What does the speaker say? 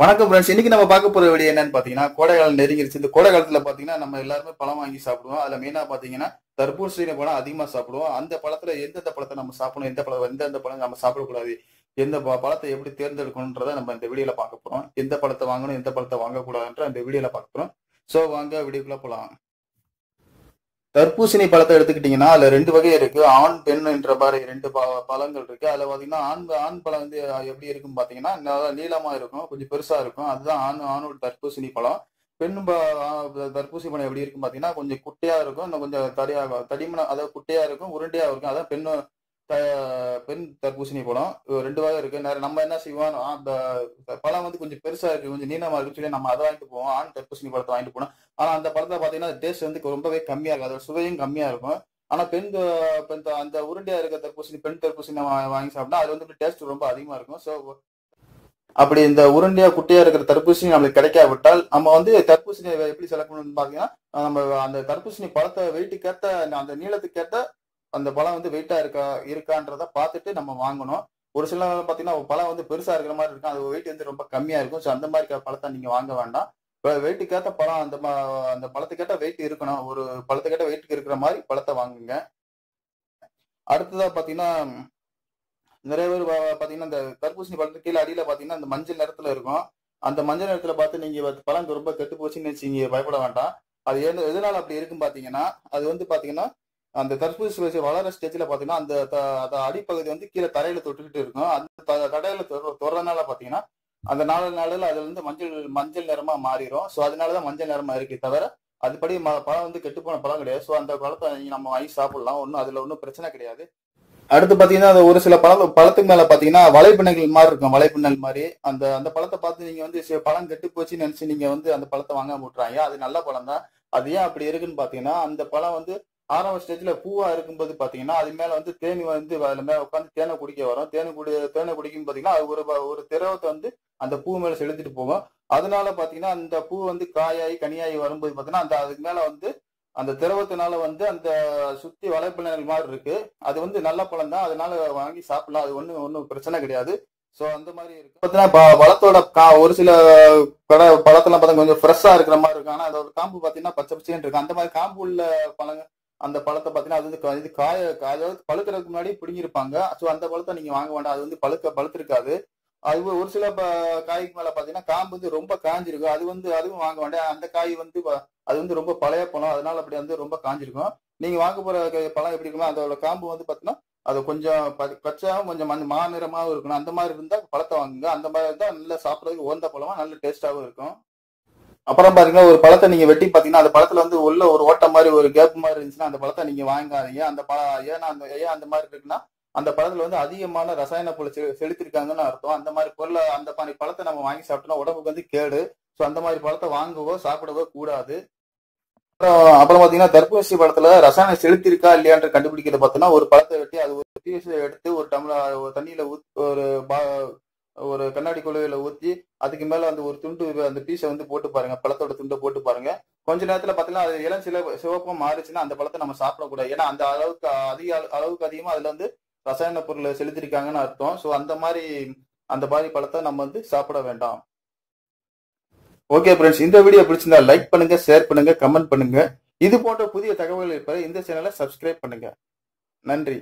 வணக்கம் ஃப்ரெண்ட்ஸ் இன்னைக்கு நம்ம பார்க்க போற வீடியோ என்னன்னு பாத்தீங்கன்னா கோடைக்காலம் நெருங்கிருச்சு. இந்த கோடை காலத்துல பாத்தீங்கன்னா நம்ம எல்லாருமே பழம் வாங்கி சாப்பிடுவோம். அதுல மெயினா பாத்தீங்கன்னா தர்பூசணி பழம் அதிகமா சாப்பிடுவோம். அந்த பழத்துல எந்தெந்த பழத்தை நம்ம சாப்பிடணும்? எந்த பழம் எந்தெந்த பழம் நம்ம சாப்பிடக்கூடாது? எந்த பழத்தை எப்படி தேர்ந்தெடுக்கணுன்றத நம்ம இந்த வீடியோல பார்க்க போறோம். எந்த பழத்தை வாங்கணும் எந்த பழத்தை வாங்கக்கூடாதுன்ற அந்த வீடியோல பார்க்க போறோம். சோ வாங்க வீடியோக்குள்ள போலாம். தர்பூசணி பழத்தை எடுத்துக்கிட்டீங்கன்னா அதுல ரெண்டு வகை இருக்கு. ஆண் பெண் என்ற மாதிரி ரெண்டு ப- பழங்கள் இருக்கு. அதுல பாத்தீங்கன்னா ஆண் ஆண் பழம் வந்து எப்படி இருக்கும் பாத்தீங்கன்னா நீளமா இருக்கும் கொஞ்சம் பெருசா இருக்கும். அதுதான் ஆண் ஆணோட தர்பூசணி பழம். பெண் ப- தர்பூசணி பழம் எப்படி இருக்கும் பாத்தீங்கன்னா கொஞ்சம் குட்டையா இருக்கும். இன்னும் கொஞ்சம் தடியா தடிமன அதாவது குட்டையா இருக்கும் உருண்டையா இருக்கும். அதான் பெண் பெண் தர்பூசணி பழம் ரெண்டு வகை இருக்கு. நம்ம என்ன செய்வோம் அந்த பழம் வந்து கொஞ்சம் பெருசா இருக்கு கொஞ்சம் நீளமா இருக்குன்னு சொல்லி நம்ம அதை வாங்கிட்டு போவோம். ஆண் தர்பூசணி பழத்தை வாங்கிட்டு போனோம் ஆனா அந்த பழத்தை பாத்தீங்கன்னா டேஸ்ட் வந்து ரொம்பவே கம்மியா இருக்கும். அதோட சுவையும் கம்மியா இருக்கும். ஆனா பெண் பெண் அந்த உருண்டையா இருக்க தர்பூசணி பெண் தர்பூசணி வாங்கி சாப்பிட்டா அது வந்து டேஸ்ட் ரொம்ப அதிகமா இருக்கும். ஸோ அப்படி இந்த உருண்டையா குட்டையா இருக்கிற தர்பூசணி நம்மளுக்கு கிடைக்காவிட்டால் நம்ம வந்து தர்பூசணி எப்படி செலக்ட் பண்ணணும்னு பாத்தீங்கன்னா நம்ம அந்த தர்பூசணி பழத்தை வெயிட்டுக்கேத்த அந்த நீளத்துக்கேத்த அந்த பழம் வந்து வெயிட்டா இருக்கா இருக்கான்றத பார்த்துட்டு நம்ம வாங்கணும். ஒரு சில பார்த்தீங்கன்னா பாத்தீங்கன்னா பழம் வந்து பெருசா இருக்கிற மாதிரி இருக்கும். அது வெயிட் வந்து ரொம்ப கம்மியா இருக்கும். ஸோ அந்த மாதிரி பழத்தை நீங்க வாங்க வேண்டாம். வெயிட்டுக்கேற்ற பழம் அந்த அந்த பழத்துக்கேட்ட வெயிட் இருக்கணும். ஒரு பழத்துக்கேட்ட வெயிட்டுக்கு இருக்கிற மாதிரி பழத்தை வாங்குங்க. அடுத்ததா பாத்தீங்கன்னா நிறைய பேர் பார்த்தீங்கன்னா பாத்தீங்கன்னா இந்த தர்பூசணி பழத்துக்கு கீழே அடியில பாத்தீங்கன்னா அந்த மஞ்சள் நிறத்துல இருக்கும். அந்த மஞ்சள் நிறத்துல பார்த்து நீங்க பழம் ரொம்ப கெட்டு போச்சுன்னு வச்சுங்க பயப்பட வேண்டாம். அது எது எதனால அப்படி இருக்குன்னு பாத்தீங்கன்னா அது வந்து பாத்தீங்கன்னா அந்த தடுப்பூசி சுழற்சி வளர ஸ்டேஜ்ல பாத்தீங்கன்னா அந்த அந்த அடிப்பகுதி வந்து கீழே தரையில தொட்டுக்கிட்டு இருக்கும். அந்த த- தொடர்றதுனால தொடுறதுனால பாத்தீங்கன்னா அந்த நாலு நாளில் அதுல இருந்து மஞ்சள் மஞ்சள் நிறமா மாறிடும் ஸோ அதனாலதான் மஞ்சள் நிறமா இருக்கு தவிர அதுபடி ம- பழம் வந்து கெட்டு போன பழம் கிடையாது. ஸோ அந்த பழத்தை நம்ம வாங்கி சாப்பிடலாம். ஒன்றும் அதுல ஒன்றும் பிரச்சனை கிடையாது. அடுத்து பாத்தீங்கன்னா அந்த ஒரு சில பழம் பழத்துக்கு மேல பாத்தீங்கன்னா வலைப்பின்னல் மாதிரி இருக்கும். வலைப்பின்னல் மாதிரி. அந்த அந்த பழத்தை பார்த்து நீங்க வந்து பழம் கெட்டு போச்சுன்னு நினைச்சு நீங்க வந்து அந்த பழத்தை வாங்க விட்டுறாங்க அது நல்ல பழம் தான் அது ஏன் அப்படி இருக்குன்னு பாத்தீங்கன்னா அந்த பழம் வந்து ஆரம்ப ஸ்டேஜ்ல பூவா இருக்கும்போது பாத்தீங்கன்னா அது மேல வந்து தேனி வந்து அதுல மேல உட்காந்து தேனை குடிக்க வரும். தேனை குடி தேனை குடிக்கும் பாத்தீங்கன்னா அது ஒரு ஒரு திரவத்தை வந்து அந்த பூ மேல செலுத்திட்டு போகும். அதனால பாத்தீங்கன்னா அந்த பூ வந்து காயாகி கனியாகி வரும்போது பாத்தீங்கன்னா அந்த அதுக்கு மேல வந்து அந்த திரவத்தினால வந்து அந்த சுத்தி வலைப்பின்னல் மாதிரி இருக்கு. அது வந்து நல்ல பழம் தான். அதனால வாங்கி சாப்பிடலாம். அது ஒன்றும் ஒன்றும் பிரச்சனை கிடையாது. ஸோ அந்த மாதிரி இருக்கு. பார்த்தீங்கன்னா பழத்தோட கா ஒரு சில கடை பழத்தெல்லாம் பார்த்தா கொஞ்சம் ஃப்ரெஷ்ஷா இருக்கிற மாதிரி இருக்கும். ஆனால் அதோட காம்பு பார்த்தீங்கன்னா பச்சை பச்சைன்னு இருக்கு. அந்த மாதிரி காம்பு உள்ள பழங்கள் அந்த பழத்தை பார்த்தீங்கன்னா அது வந்து இது காய அதாவது பழுக்கிறதுக்கு முன்னாடி பிடுங்கிருப்பாங்க ஸோ அந்த பழத்தை நீங்க வாங்க வேண்டாம். அது வந்து பழுக்க பழுத்திருக்காது. அது ஒரு- சில ப- காய்க்கு மேல பாத்தீங்கன்னா காம்பு வந்து ரொம்ப காஞ்சிருக்கும். அது வந்து அதுவும் வாங்க வேண்டாம். அந்த காய் வந்து ப- அது வந்து ரொம்ப பழைய பழம். அதனால அப்படி வந்து ரொம்ப காஞ்சிருக்கும். நீங்க வாங்க போற பழம் எப்படி இருக்குமோ அதோட காம்பு வந்து பாத்தீங்கன்னா அது கொஞ்சம் பச்சாவும் கொஞ்சம் கொஞ்சம் மா மாநிறமாவும் இருக்கணும். அந்த மாதிரி இருந்தா பழத்தை வாங்குங்க. அந்த மாதிரி இருந்தா நல்லா சாப்பிட்றதுக்கு உகந்த பழமா நல்ல டேஸ்டாவும் இருக்கும். அப்புறம் பாத்தீங்கன்னா ஒரு பழத்தை நீங்க வெட்டி பாத்தீங்கன்னா அந்த பழத்துல வந்து உள்ள ஒரு ஓட்டை மாதிரி ஒரு கேப் மாதிரி இருந்துச்சுன்னா அந்த பழத்தை நீங்க வாங்காதீங்க. அந்த பழம் ஏன்னா அந்த ஏன் அந்த மாதிரி இருக்குன்னா அந்த பழத்துல வந்து அதிகமான ரசாயன பொருள் செ- செலுத்திருக்காங்கன்னு அர்த்தம். அந்த மாதிரி பொருளை அந்த மாதிரி பழத்தை நம்ம வாங்கி சாப்பிட்டோம்னா உடம்புக்கு வந்து கேடு. ஸோ அந்த மாதிரி பழத்தை வாங்கவோ சாப்பிடவோ கூடாது. அப்புறம் அப்புறம் பாத்தீங்கன்னா தர்பூசி பழத்துல ரசாயனம் செலுத்திருக்கா இல்லையான்ற கண்டுபிடிக்கிறது பார்த்தோம்னா ஒரு பழத்தை வெட்டி அது ஒரு எடுத்து ஒரு டம்ளர் தண்ணியில ஊத் ஒரு பா- ஒரு கண்ணாடி குழுவையில ஊத்தி அதுக்கு மேல அந்த ஒரு துண்டு அந்த பீஸை வந்து போட்டு பாருங்க. பழத்தோட துண்டை போட்டு பாருங்க. கொஞ்ச நேரத்துல பாத்தீங்கன்னா அது இளம் சில சிவப்பும் மாறுச்சுன்னா அந்த பழத்தை நம்ம சாப்பிடக்கூடாது. ஏன்னா அந்த அளவுக்கு அதிக அளவுக்கு அதிகமா அதுல வந்து ரசாயன பொருளை செலுத்திருக்காங்கன்னு அர்த்தம். ஸோ அந்த மாதிரி அந்த மாதிரி பழத்தை நம்ம வந்து சாப்பிட வேண்டாம். ஓகே ஃப்ரெண்ட்ஸ் இந்த வீடியோ பிடிச்சிருந்தா லைக் பண்ணுங்க ஷேர் பண்ணுங்க கமெண்ட் பண்ணுங்க. இது போன்ற புதிய தகவல்கள் இருப்பதை இந்த சேனலை சப்ஸ்கிரைப் பண்ணுங்க. நன்றி.